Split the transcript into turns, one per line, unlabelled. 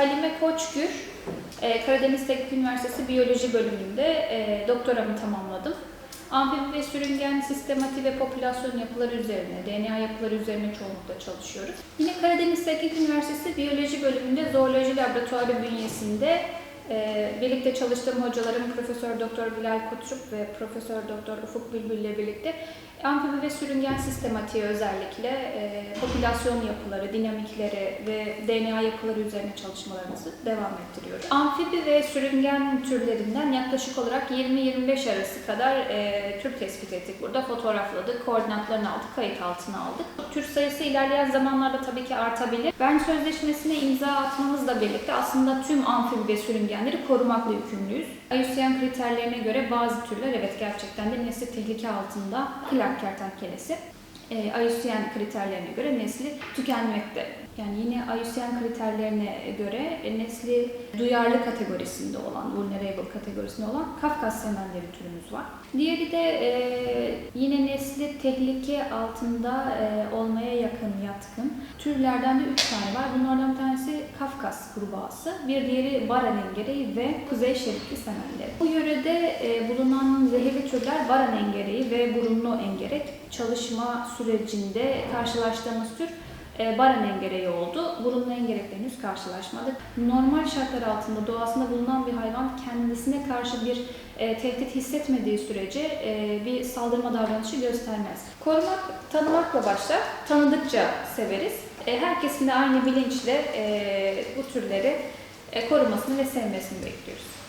Halime Koçgür, e, Karadeniz Teknik Üniversitesi Biyoloji bölümünde e, doktoramı tamamladım. Amfibi ve sürüngen sistematiği ve popülasyon yapıları üzerine, DNA yapıları üzerine çoğunlukla çalışıyoruz. Yine Karadeniz Teknik Üniversitesi Biyoloji bölümünde zooloji laboratuvarı bünyesinde e, birlikte çalıştığım hocalarım Profesör Doktor Bilal Kutçuk ve Profesör Doktor Ufuk Bülbül ile birlikte amfibi ve sürüngen sistematiği özellikle e, popülasyon yapıları, dinamikleri ve DNA yapıları üzerine çalışmalarımızı devam ettiriyoruz. Amfibi ve sürüngen türlerinden yaklaşık olarak 20-25 arası kadar e, tür tespit ettik. Burada fotoğrafladık, koordinatlarını aldık, kayıt altına aldık. Tür sayısı ilerleyen zamanlarda tabii ki artabilir. Ben sözleşmesine imza atmamızla birlikte aslında tüm amfibi ve sürüngenleri korumakla yükümlüyüz. IUCN kriterlerine göre bazı türler evet gerçekten de nesli tehlike altında. Clark kertenkelesi e, IUCN kriterlerine göre nesli tükenmekte. Yani yine IUCN kriterlerine göre e, nesli duyarlı kategorisinde olan, vulnerable kategorisinde olan Kafkas semenleri türümüz var. Diğeri de e, yine tehlike altında e, olmaya yakın, yatkın türlerden de üç tane var. Bunlardan bir tanesi Kafkas kurbağası, bir diğeri Baran engereği ve Kuzey şeritli semenleri. Bu yörede e, bulunan zehirli türler Baran engereği ve burunlu engerek çalışma sürecinde karşılaştığımız tür Baran engereği oldu. Burunlu engerekle henüz karşılaşmadık. Normal şartlar altında doğasında bulunan bir hayvan kendisine karşı bir e, tehdit hissetmediği sürece e, bir saldırma davranışı göstermez. Korumak tanımakla başlar. Tanıdıkça severiz. E, herkesin de aynı bilinçle e, bu türleri e, korumasını ve sevmesini bekliyoruz.